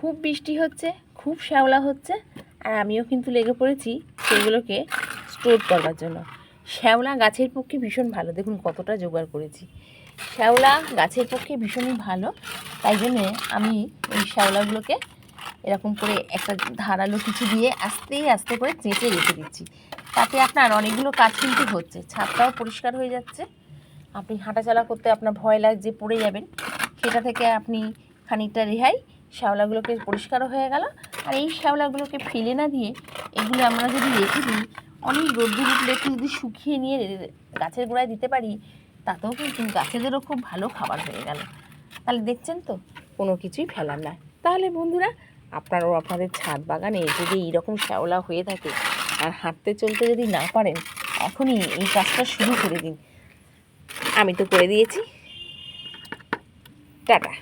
খুব বৃষ্টি হচ্ছে, খুব শ্যাওলা হচ্ছে, আর আমিও কিন্তু লেগে পড়েছি সেগুলোকে স্টোর করবার জন্য। শ্যাওলা গাছের পক্ষে ভীষণ ভালো, দেখুন কতটা জোগাড় করেছি। শ্যাওলা গাছের পক্ষে ভীষণই ভালো, তাই জন্যে আমি ওই শ্যাওলাগুলোকে এরকম করে একটা ধারালো কিছু দিয়ে আস্তে আস্তে করে চেঁচে রেখে দিচ্ছি। তাতে আপনার অনেকগুলো কাজ কিন্তু হচ্ছে, ছাদটাও পরিষ্কার হয়ে যাচ্ছে। আপনি হাঁটাচলা করতে আপনার ভয় লাগছে, পড়ে যাবেন। সেটা থেকে আপনি খানিকটা রেহাই শ্যাওলাগুলোকে পরিষ্কারও হয়ে গেল। আর এই শ্যাওলাগুলোকে ফেলে না দিয়ে এগুলো আমরা যদি রেখে দিই, অনেক রোদ্দুর উঠলে একটু যদি শুকিয়ে নিয়ে গাছের গোড়ায় দিতে পারি, তাতেও কিন্তু গাছেদেরও খুব ভালো খাবার হয়ে গেল। তাহলে দেখছেন তো, কোনো কিছুই ফেলার না তাহলে বন্ধুরা আপনারাও আপনাদের ছাদ বাগানে যদি এইরকম শ্যাওলা হয়ে থাকে আর হাঁটতে চলতে যদি না পারেন এখনই এই কাজটা শুরু করে দিন। আমি তো করে দিয়েছি। টাটা।